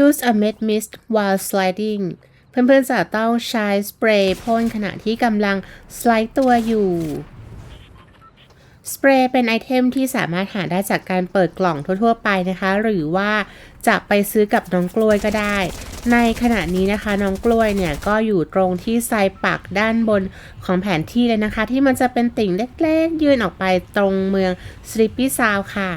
use a med mist while sliding เพื่อนๆจะต้องใช้สเปรย์พ่นขณะที่กำลังสไลด์ตัวอยู่ สเปรย์เป็นไอเทมที่สามารถหาได้จากการเปิดกล่องทั่วๆไปนะคะ หรือว่าจะไปซื้อกับน้องกล้วยก็ได้ ในขณะนี้นะคะน้องกล้วยเนี่ยก็อยู่ตรงที่ไซปักด้านบนของแผนที่เลยนะคะ ที่มันจะเป็นติ่งเล็กๆ ยื่นออกไปตรงเมืองสลิปปี้ซาวค่ะ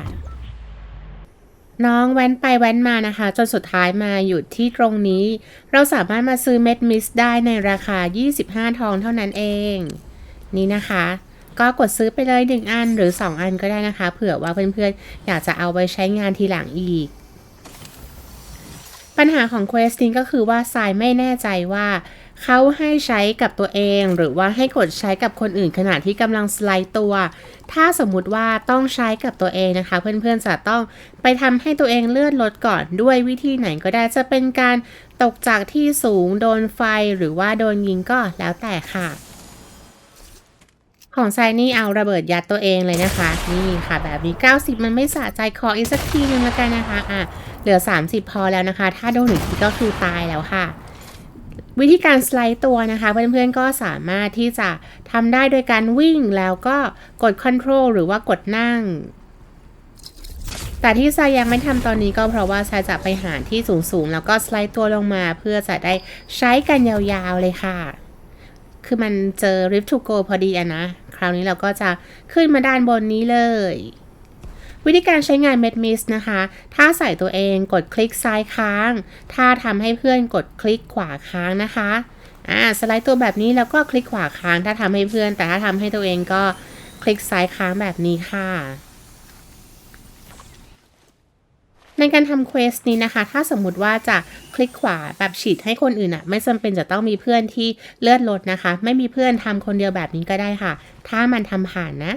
น้องแว้นไปแว้นมานะคะ จนสุดท้ายมาหยุดที่ตรงนี้ เราสามารถมาซื้อเม็ดมิสได้ในราคา 25 ทองเท่านั้นเอง นี่นะคะ ก็กดซื้อไปเลย 1 อันหรือ 2 อันก็ได้นะคะ เผื่อว่าเพื่อนๆ อยากจะเอาไปใช้งานทีหลังอีก ปัญหาของเควสนี้ก็คือว่าทรายไม่แน่ใจว่าเขาให้ใช้กับตัวเอง หรือว่าให้กดใช้กับคนอื่นขณะที่กำลังสไลด์ตัว ถ้าสมมุติว่าต้องใช้กับตัวเองนะคะ เพื่อนๆจะต้องไปทำให้ตัวเองเลื่อนรถก่อนด้วยวิธีไหนก็ได้จะเป็นการตกจากที่สูงโดนไฟหรือว่าโดนยิงก็แล้วแต่ค่ะ ของไซนี่เอาระเบิดยัดตัวเองเลยนะคะ นี่ค่ะแบบนี้ 90 มันไม่สะใจขออีกสักทีนึงแล้วกันนะคะอะเหลือ 30 พอแล้วนะคะ ถ้าโดนหนึ่งทีก็คือตายแล้วค่ะ วิธีการสไลด์ตัวนะคะ เพื่อนๆก็สามารถที่จะทำได้โดยการวิ่งแล้วก็กด Control หรือว่ากดนั่งแต่ที่ทรายยังไม่ทำตอนนี้ก็เพราะว่าทรายจะไปหาที่สูงๆ แล้วก็สไลด์ตัวลงมาเพื่อจะได้ใช้กันยาวๆเลยค่ะ คือมันเจอ Rift to Go พอดีอะนะ คราวนี้เราก็จะขึ้นมาด้านบนนี้เลย วิธีการใช้งานเม็ดมิสนะคะ ถ้าใส่ตัวเองกดคลิกซ้ายค้าง ถ้าทำให้เพื่อนกดคลิกขวาค้างนะคะอ่าสไลด์ตัวแบบนี้แล้วก็คลิกขวาค้างถ้าทำให้เพื่อน แต่ถ้าทำให้ตัวเองก็คลิกซ้ายค้างแบบนี้ค่ะ ในการทำเควสนี้นะคะ ถ้าสมมุติว่าจะคลิกขวาแบบฉีดให้คนอื่นอะไม่จำเป็นจะต้องมีเพื่อนที่เลื่อนลดนะคะ ไม่มีเพื่อนทำคนเดียวแบบนี้ก็ได้ค่ะ ถ้ามันทำผ่านนะ